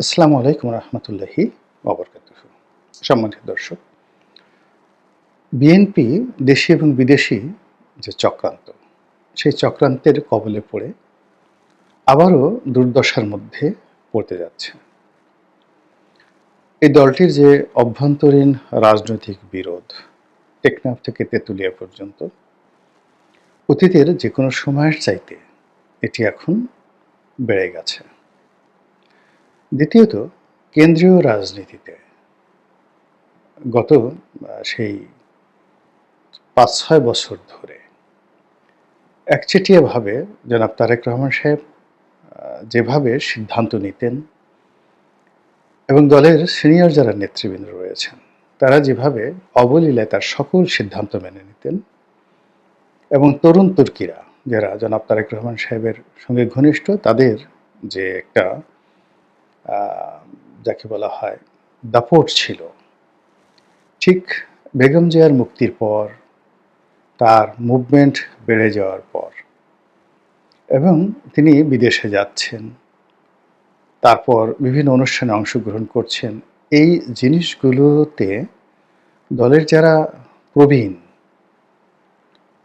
আসসালামু আলাইকুম রহমতুল্লাহি অবরকাত সম্মানিত দর্শক, বিএনপি দেশি এবং বিদেশি যে চক্রান্ত, সেই চক্রান্তের কবলে পড়ে আবারও দুর্দশার মধ্যে পড়তে যাচ্ছে। এই দলটির যে অভ্যন্তরীণ রাজনৈতিক বিরোধ, টেকনাফ থেকে তেঁতুলিয়া পর্যন্ত, অতীতের যে কোনো সময়ের চাইতে এটি এখন বেড়ে গেছে। দ্বিতীয়ত, কেন্দ্রীয় রাজনীতিতে গত সেই পাঁচ ছয় বছর ধরে একচেটিয়াভাবে জনাব তারেক রহমান সাহেব যেভাবে সিদ্ধান্ত নিতেন এবং দলের সিনিয়র যারা নেতৃবৃন্দ রয়েছেন, তারা যেভাবে অবলীলায় তার সকল সিদ্ধান্ত মেনে নিতেন এবং তরুণ তুর্কিরা, যারা জনাব তারেক রহমান সাহেবের সঙ্গে ঘনিষ্ঠ, তাদের যে একটা যাকে বলা হয় দাপট ছিল। ঠিক বেগম জিয়ার মুক্তির পর তার মুভমেন্ট বেড়ে যাওয়ার পর এবং তিনি বিদেশে যাচ্ছেন। তারপর বিভিন্ন অনুষ্ঠানে অংশগ্রহণ করছেন। এই জিনিসগুলোতে দলের যারা প্রবীণ,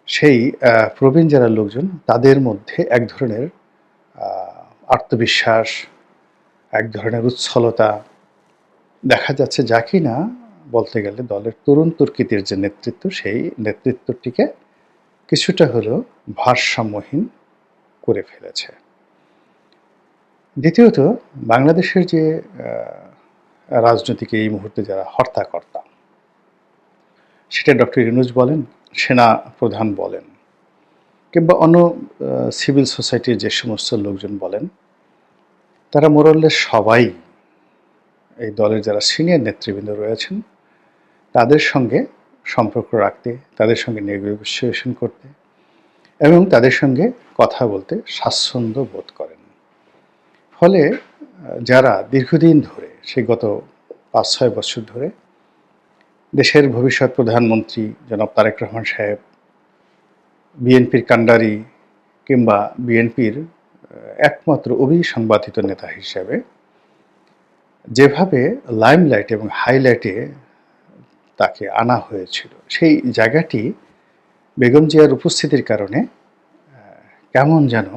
সেই প্রবীণ যারা লোকজন, তাদের মধ্যে এক ধরনের আত্মবিশ্বাস এক ধরনের উচ্ছলতা দেখা যাচ্ছে যা কি না বলতে গেলে দলের তরুণ তুর্কিদের যে নেতৃত্ব, সেই নেতৃত্বটিকে কিছুটা হলেও ভারসাম্যহীন করে ফেলেছে। দ্বিতীয়ত, বাংলাদেশের যে রাজনীতিক এই মুহূর্তে যারা হর্তাকর্তা, সেটা ডক্টর ইনুজ বলেন, সেনা প্রধান বলেন, কিংবা অন্য সিভিল সোসাইটির যে সমস্ত লোকজন বলেন তারা মোরল্লে সবাই এই দলের যারা সিনিয়র নেতৃবৃন্দ রয়েছেন, তাদের সঙ্গে সম্পর্ক রাখতে, তাদের সঙ্গে নেগোসিয়েশন করতে এবং তাদের সঙ্গে কথা বলতে স্বাচ্ছন্দ্য বোধ করেন। ফলে যারা দীর্ঘদিন ধরে সেই গত পাঁচ ছয় বছর ধরে দেশের ভবিষ্যৎ প্রধানমন্ত্রী জনাব তারেক রহমান সাহেব, বিএনপির কাণ্ডারি কিংবা বিএনপির একমাত্র অভিসংবাদিত নেতা হিসেবে যেভাবে লাইমলাইট এবং হাইলাইটে তাকে আনা হয়েছিল, সেই জায়গাটি বেগম জিয়ার উপস্থিতির কারণে কেমন যেন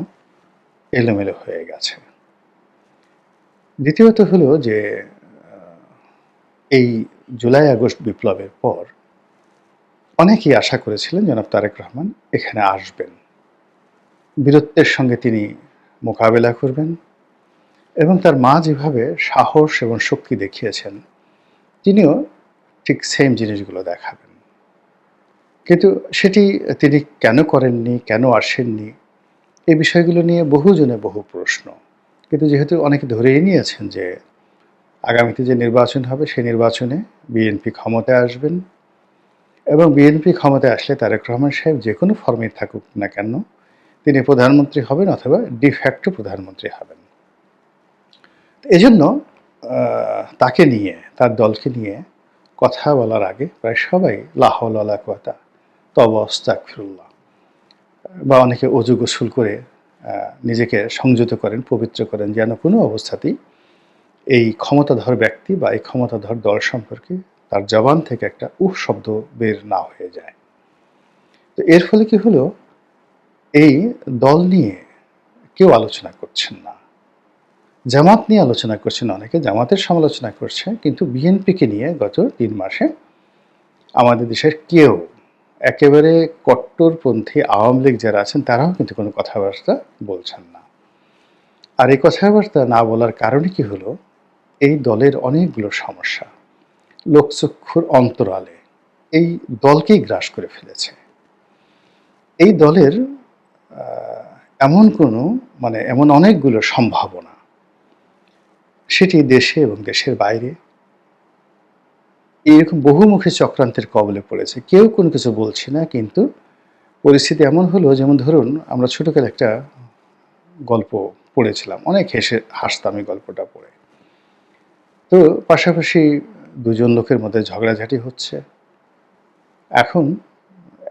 এলোমেলো হয়ে গেছে। দ্বিতীয়ত হলো যে এই জুলাই আগস্ট বিপ্লবের পর অনেকেই আশা করেছিলেন জনাব তারেক রহমান এখানে আসবেন। বীরত্বের সঙ্গে তিনি মোকাবেলা করবেন এবং তার মা যেভাবে সাহস এবং শক্তি দেখিয়েছেন, তিনিও ঠিক সেম জিনিসগুলো দেখাবেন। কিন্তু সেটি তিনি কেন করেননি, কেন আসেননি এই বিষয়গুলো নিয়ে বহুজনে বহু প্রশ্ন। কিন্তু যেহেতু অনেকে ধরেই নিয়েছেন যে আগামীতে যে নির্বাচন হবে সেই নির্বাচনে বিএনপি ক্ষমতায় আসবেন এবং বিএনপি ক্ষমতায় আসলে তারেক রহমান সাহেব যে কোনো ফর্মে থাকুক না কেন তিনি প্রধানমন্ত্রী হবেন অথবা ডিফ্যাক্টো প্রধানমন্ত্রী হবেন। এজন্য তাকে নিয়ে, তার দলকে নিয়ে কথা বলার আগে প্রায় সবাই লাহলা কথা তব ফিরুল্লাহ বা অনেকে অজু গোসল করে নিজেকে সংযত করেন, পবিত্র করেন, যেন কোনো অবস্থাতেই এই ক্ষমতাধর ব্যক্তি বা এই ক্ষমতাধর দল সম্পর্কে তার জবান থেকে একটা উহ শব্দ বের না হয়ে যায়। তো এর ফলে কি হলো? এই দল নিয়ে কেউ আলোচনা করছেন না। জামাত নিয়ে আলোচনা করছেন অনেকে, জামাতের সমালোচনা করছে, কিন্তু বিএনপিকে নিয়ে গত তিন মাসে আমাদের দেশের কেউ, একেবারে কট্টরপন্থী আওয়ামী লীগ যারা আছেন, তারাও কিন্তু কোনো কথাবার্তা বলছেন না। আর এই কথাবার্তা না বলার কারণে কি হলো? এই দলের অনেকগুলো সমস্যা। লোকচক্ষুর অন্তরালে এই দলকেই গ্রাস করে ফেলেছে। এই দলের এমন কোনো মানে এমন অনেকগুলো সম্ভাবনা সেটি দেশে এবং দেশের বাইরে এরকম বহুমুখী চক্রান্তের কবলে পড়েছে। কেউ কোনো কিছু বলছে না, কিন্তু পরিস্থিতি এমন হলো, যেমন ধরুন আমরা ছোটকালে একটা গল্প পড়েছিলাম, অনেক হেসে হাসতাম এই গল্পটা পড়ে। তো পাশাপাশি দুজন লোকের মধ্যে ঝগড়াঝাটি হচ্ছে। এখন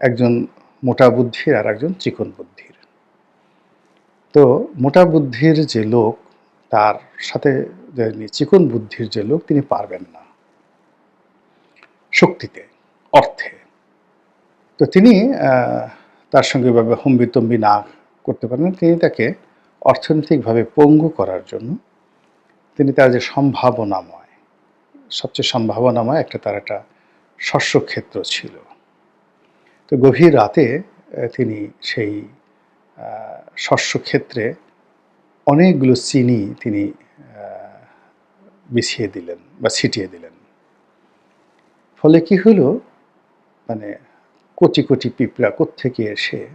একজন মোটা বুদ্ধির আর একজন চিকন বুদ্ধির। তো মোটা বুদ্ধির যে লোক, তার সাথে চিকন বুদ্ধির যে লোক, তিনি পারবেন না। শক্তিতে, অর্থে। তো তিনি তার সঙ্গে এভাবে হম্বিতম্বি না করতে পারেন। তিনি তাকে অর্থনৈতিকভাবে পঙ্গু করার জন্য, তিনি তার যে সম্ভাবনাময়, সবচেয়ে সম্ভাবনাময় একটা তার একটা শস্যক্ষেত্র ছিল। তো গভীর রাতে তিনি সেই শস্যক্ষেত্রে অনেকগুলো চিনি তিনি বিছিয়ে দিলেন বা ছিটিয়ে দিলেন। ফলে কি হলো? মানে কোটি কোটি পিঁপড়া থেকে এসে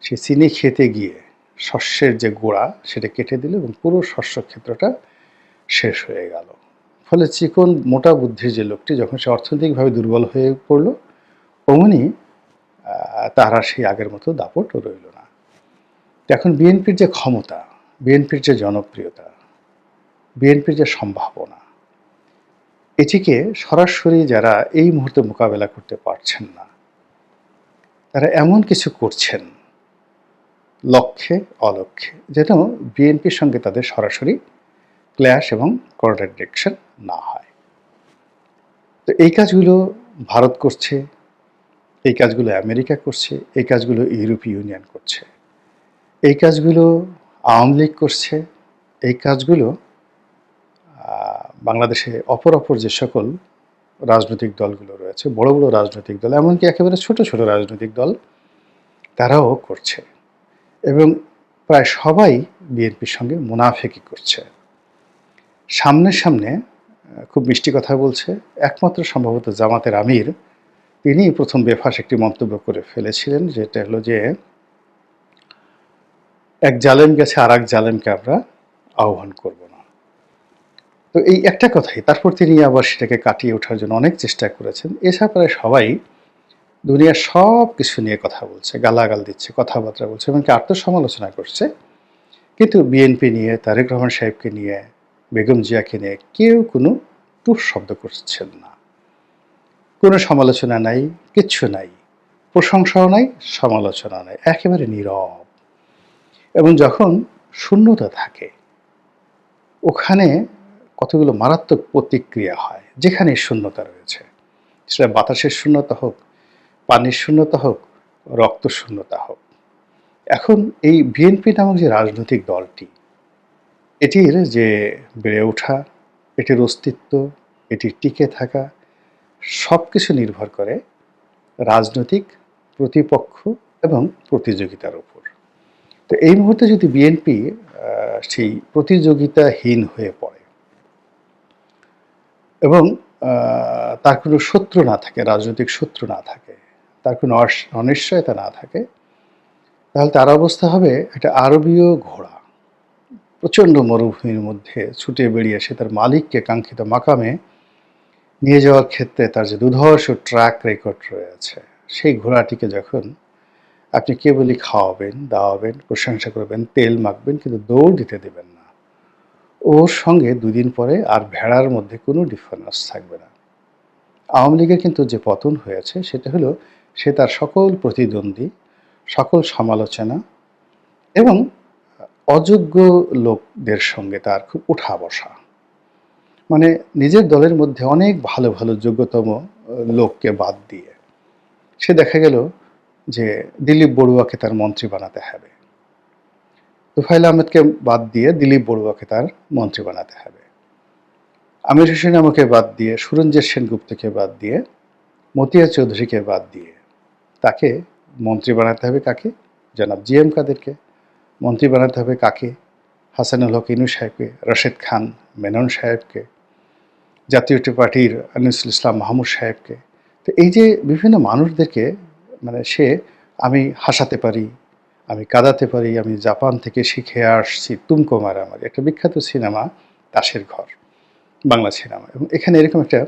সে চিনি খেতে গিয়ে শস্যের যে গোড়া সেটা কেটে দিল এবং পুরো শস্য ক্ষেত্রটা শেষ হয়ে গেল। ফলে চিকন মোটা বুদ্ধির যে লোকটি যখন সে অর্থনৈতিকভাবে দুর্বল হয়ে পড়ল, অমনি তারা সেই আগের মতো দাপট রইল। এখন বিএনপির যে ক্ষমতা, বিএনপির যে জনপ্রিয়তা, বিএনপির যে সম্ভাবনা, এটিকে সরাসরি যারা এই মুহূর্তে মোকাবেলা করতে পারছেন না, তারা এমন কিছু করছেন, লক্ষ্যে, অলক্ষ্যে, যেন বিএনপির সঙ্গে তাদের সরাসরি ক্ল্যাশ এবং কন্ট্রাডিকশন না হয়। তো এই কাজগুলো ভারত করছে, এই কাজগুলো আমেরিকা করছে, এই কাজগুলো ইউরোপীয় ইউনিয়ন করছে। এই কাজগুলো আওয়ামী লীগ করছে, এই কাজগুলো বাংলাদেশে অপর অপর যে সকল রাজনৈতিক দলগুলো রয়েছে, বড় বড় রাজনৈতিক দল, এমনকি একেবারে ছোট ছোট রাজনৈতিক দল, তারাও করছে। এবং প্রায় সবাই বিএনপির সঙ্গে মুনাফেকি করছে। সামনে সামনে খুব মিষ্টি কথা বলছে, একমাত্র সম্ভবত জামাতের আমির তিনি প্রথম বেফাস একটি মন্তব্য করে ফেলেছিলেন, যেটা হলো যে এক জালেম গেছে আর এক জালেমকে আমরা আহ্বান করব না। তো এই একটা কথাই, তারপর তিনি আবার সেটাকে কাটিয়ে ওঠার জন্য অনেক চেষ্টা করেছেন। এছাড়া প্রায় সবাই দুনিয়ার সব কিছু নিয়ে কথা বলছে, গালাগাল দিচ্ছে, কথাবার্তা বলছে, এমনকি আত্মসমালোচনা করছে। কিন্তু বিএনপি নিয়ে, তারেক রহমান সাহেবকে নিয়ে, বেগম জিয়াকে নিয়ে কেউ কোনো টুর শব্দ করছেন না। কোনো সমালোচনা নাই, কিচ্ছু নাই, প্রশংসাও নাই সমালোচনা নাই, একেবারে নীরব। এবং যখন শূন্যতা থাকে, ওখানে কতগুলো মারাত্মক প্রতিক্রিয়া হয়, যেখানে শূন্যতা রয়েছে। সেটা বাতাসের শূন্যতা হোক, পানির শূন্যতা হোক, রক্ত শূন্যতা হোক। এখন এই বিএনপি নামক যে রাজনৈতিক দলটি, এটির যে বেড়ে ওঠা, এটির অস্তিত্ব, এটির টিকে থাকা সব কিছু নির্ভর করে রাজনৈতিক প্রতিপক্ষ এবং প্রতিযোগিতার উপর। তো এই মুহূর্তে যদি বিএনপি সেই প্রতিযোগিতাহীন হয়ে পড়ে এবং তার কোনো শত্রু না থাকে, রাজনৈতিক শত্রু না থাকে, তার কোনো অনিশ্চয়তা না থাকে, তাহলে তার অবস্থা হবে একটা আরবীয় ঘোড়া। প্রচণ্ড মরুভূমির মধ্যে ছুটে বেরিয়ে সে তার মালিককে কাঙ্ক্ষিত মাকামে নিয়ে যাওয়ার ক্ষেত্রে তার যে দুধর্ষ ট্র্যাক রেকর্ড রয়েছে, সেই ঘোড়াটিকে যখন আপনি কেবলই খাওয়াবেন, দাওয়াবেন, প্রশংসা করবেন, তেল মাখবেন, কিন্তু দৌড় দিতে দেবেন না। ওর সঙ্গে দুদিন পরে আর ভেড়ার মধ্যে কোনো ডিফারেন্স থাকবে না। আওয়ামী লীগের কিন্তু যে পতন হয়েছে, সেটা হলো সে তার সকল প্রতিদ্বন্দ্বী, সকল সমালোচনা এবং অযোগ্য লোকদের সঙ্গে তার খুব উঠা বসা। মানে নিজের দলের মধ্যে অনেক ভালো ভালো, যোগ্যতম লোককে বাদ দিয়ে সে দেখা গেল যে দিলীপ বড়ুয়াকে তার মন্ত্রী বানাতে হবে। তুফাইল আহমেদকে বাদ দিয়ে দিলীপ বড়ুয়াকে তার মন্ত্রী বানাতে হবে। আমির হোসেন আমাকে বাদ দিয়ে সুরঞ্জের সেনগুপ্তকে বাদ দিয়ে, মতিয়া চৌধুরীকে বাদ দিয়ে তাকে মন্ত্রী বানাতে হবে কাকে? জনাব জি এম কাদেরকে মন্ত্রী বানাতে হবে কাকে? হাসানুল হক ইনু সাহেবকে, রশেদ খান মেনন সাহেবকে, জাতীয় পার্টির আনিসুল ইসলাম মাহমুদ সাহেবকে। তো এই যে বিভিন্ন মানুষদেরকে মানে সে আমি হাসাতে পারি, আমি কাঁদাতে পারি, আমি জাপান থেকে শিখে আসছি তুমকো মারামারি, একটা বিখ্যাত সিনেমা তাসের ঘর, বাংলা সিনেমা। এবং এখানে এরকম একটা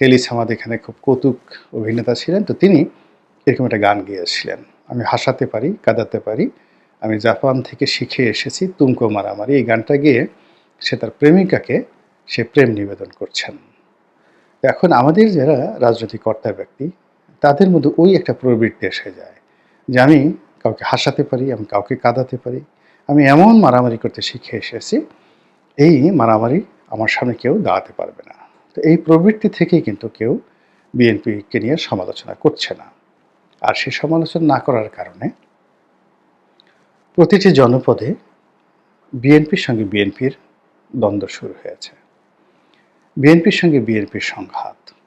টেলিসামাদ এখানে খুব কৌতুক অভিনেতা ছিলেন, তো তিনি এরকম একটা গান গেয়েছিলেন। আমি হাসাতে পারি, কাঁদাতে পারি, আমি জাপান থেকে শিখে এসেছি তুমকো মারামারি। এই গানটা গিয়ে সে তার প্রেমিকাকে সে প্রেম নিবেদন করছেন। এখন আমাদের যারা রাজনৈতিক কর্তা ব্যক্তি তাদের মধ্যে ওই একটা প্রবৃত্তি এসে যায় যে আমি কাউকে হাসাতে পারি, আমি কাউকে কাঁদাতে পারি, আমি এমন মারামারি করতে শিখে এসেছি, এই মারামারি আমার সামনে কেউ দাঁড়াতে পারবে না। তো এই প্রবৃত্তি থেকেই কিন্তু কেউ বিএনপিকে নিয়ে সমালোচনা করছে না। আর সেই সমালোচনা না করার কারণে প্রতিটি জনপদে বিএনপির সঙ্গে বিএনপির দ্বন্দ্ব শুরু হয়েছে। বিএনপির সঙ্গে বিএনপির সংঘাত।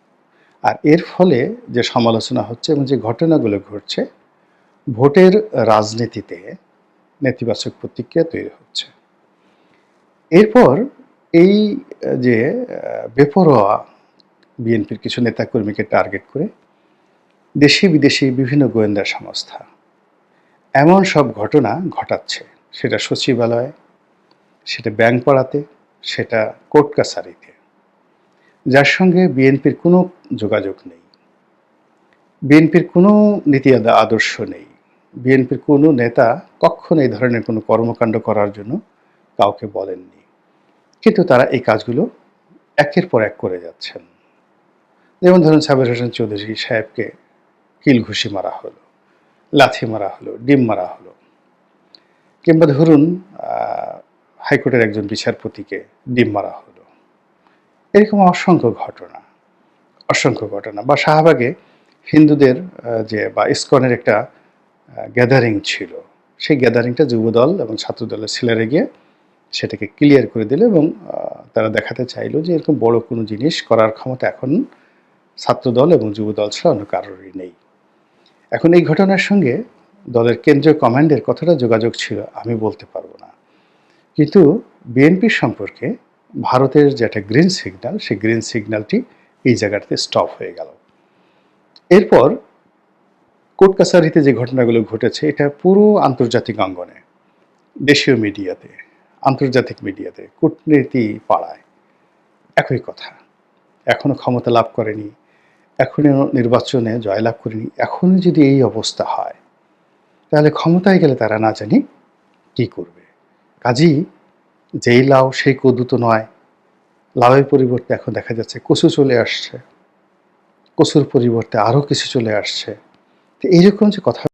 আর এর ফলে যে সমালোচনা হচ্ছে এবং যে ঘটনাগুলো ঘটছে, ভোটের রাজনীতিতে নেতিবাচক প্রতিক্রিয়া তৈরি হচ্ছে। এরপর এই যে বেপরোয়া বিএনপির কিছু নেতাকর্মীকে টার্গেট করে দেশি বিদেশি বিভিন্ন গোয়েন্দা সংস্থা, এমন সব ঘটনা ঘটাচ্ছে। সেটা সচিবালয়, সেটা ব্যাংক পাড়াতে, সেটা কোর্ট কাছারিতে। যার সঙ্গে বিএনপির কোনো যোগাযোগ নেই। বিএনপির কোনো নীতি আদ- আদর্শ নেই। বিএনপির কোনো নেতা কখনো এই ধরনের কোনো কর্মকাণ্ড করার জন্য কাউকে বলেননি। কিন্তু তারা এই কাজগুলো একের পর এক করে যাচ্ছেন। যেমন ধরুন সাবের হোসেন চৌধুরী সাহেবকে কিল ঘুষি মারা হলো, লাথি মারা হলো, ডিম মারা হলো। কিংবা ধরুন হাইকোর্টের একজন বিচারপতিকে ডিম মারা হলো। এরকম অসংখ্য ঘটনা। অসংখ্য ঘটনা বা শাহবাগে হিন্দুদের যে বা ইসকনের একটা গ্যাদারিং ছিল। সেই গ্যাদারিংটা যুবদল এবং ছাত্রদলের ছেলেরা গিয়ে সেটাকে ক্লিয়ার করে দিল এবং তারা দেখাতে চাইলো যে এরকম বড় কোনো জিনিস করার ক্ষমতা এখন ছাত্রদল এবং যুবদল ছাড়া অন্য কারোরই নেই। এখন এই ঘটনার সঙ্গে দলের কেন্দ্রীয় কমান্ডের কতটা যোগাযোগ ছিল, আমি বলতে পারব না। কিন্তু বিএনপির সম্পর্কে ভারতের যে একটা গ্রিন সিগন্যাল সেই গ্রিন সিগন্যালটি এই জায়গাটাতে স্টপ হয়ে গেল। এরপর কোর্ট কাছারিতে যে ঘটনাগুলো ঘটেছে, এটা পুরো আন্তর্জাতিক অঙ্গনে, দেশীয় মিডিয়াতে, আন্তর্জাতিক মিডিয়াতে, কূটনীতি পাড়ায় একই কথা। এখনও ক্ষমতা লাভ করেনি, এখনও নির্বাচনে জয়লাভ করেনি, এখনও যদি এই অবস্থা হয়, তাহলে ক্ষমতায় গেলে তারা না জানি কি করবে। কাজী যেই লাও সেই কদু তো নয় লাউয়ের পরিবর্তে এখন দেখা যাচ্ছে কচু চলে আসছে। কচুর পরিবর্তে আরও কিছু চলে আসছে। তো এইরকম যে কথা